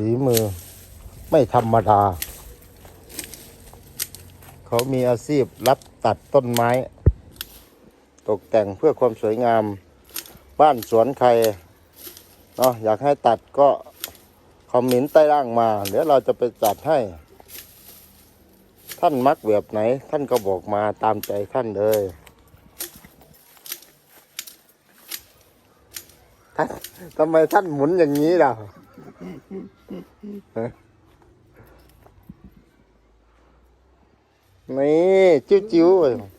สีมือไม่ธรรมดา เขามีอาชีพรับตัดต้นไม้ ตกแต่งเพื่อความสวยงาม บ้านสวนใครเนาะอยากให้ตัดก็คอมเมนต์ใต้ล่างมา เดี๋ยวเราจะไปจัดให้ ท่านมักแบบไหน ท่านก็บอกมาตามใจท่านเลยท่านทำไมท่านหมุนอย่างนี้ล่ะ นี่จิ้วๆ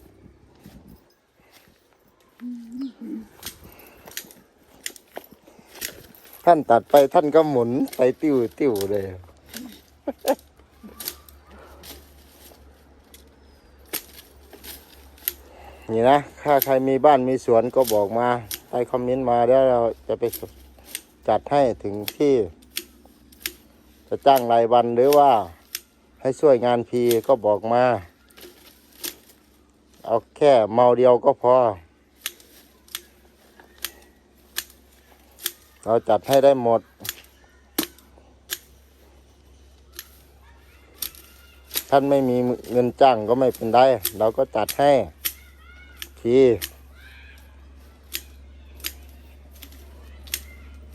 ท่านตัดไปท่านก็หมุนไปติ้วติ้วเลยนี่นะ ถ้าใครมีบ้านมีสวนก็บอกมา ใต้คอมเมนต์มาแล้วเราจะไป จัดให้ถึงที่ จะจ้างรายวันหรือว่าให้ช่วยงานพีก็บอกมา เอาแค่เมาเดียวก็พอ เราจัดให้ได้หมด ท่านไม่มีเงินจ้างก็ไม่เป็นไรเราก็จัดให้ที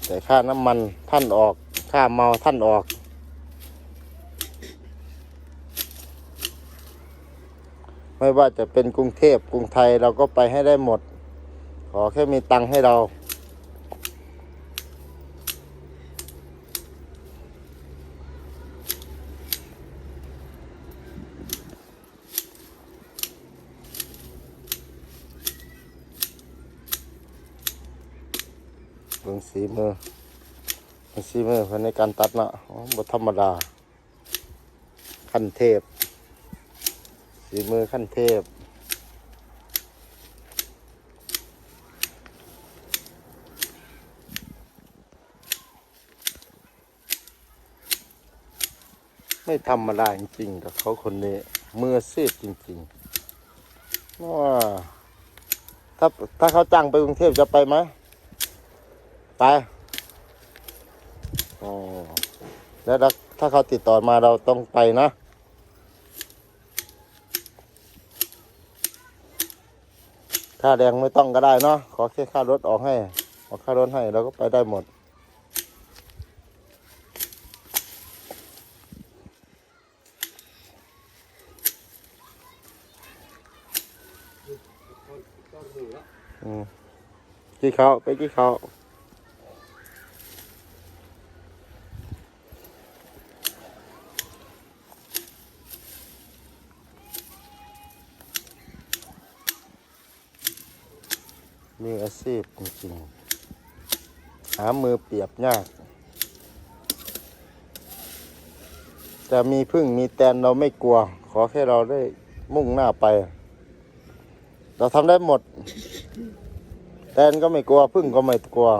แต่ค่าน้ำมันท่านออก ค่าเมาท่านออกไม่ว่าจะเป็นกรุงเทพกรุงไทยเราก็ไปให้ได้หมด ขอแค่มีตังค์ให้เรา เบิ่งสีมือเบิ่งสีมือเพิ่นในการตัดเนาะอ๋อบธรรมดา ขั้นเทพ สีมือขั้นเทพไม่ธรรมดาจริงๆกับเขาคนนี้มือซีดจริงๆว่าถ้าถ้าเขาจ้างไปกรุงเทพจะไปไหม ไปอ๋อแล้วถ้าเขาติดต่อมาเราต้องไปนะค่าแรงไม่ต้องก็ได้เนาะขอแค่ค่ารถออกให้ออกค่ารถให้เราก็ไปได้หมดอืมกี่เขาไปกี่เขา มีอาชีพจริงๆหามือเปียบยาก แต่มีพึ่งมีแตนเราไม่กลัว ขอแค่เราได้มุ่งหน้าไป เราทำได้หมด แตนก็ไม่กลัวพึ่งก็ไม่กลัว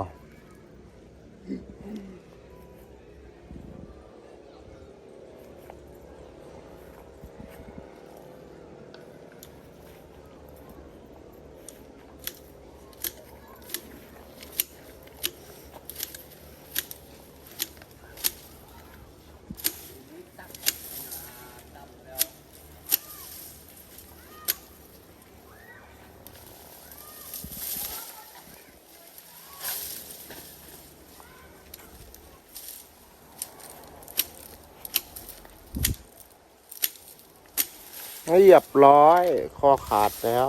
เรียบร้อย คอขาดแล้ว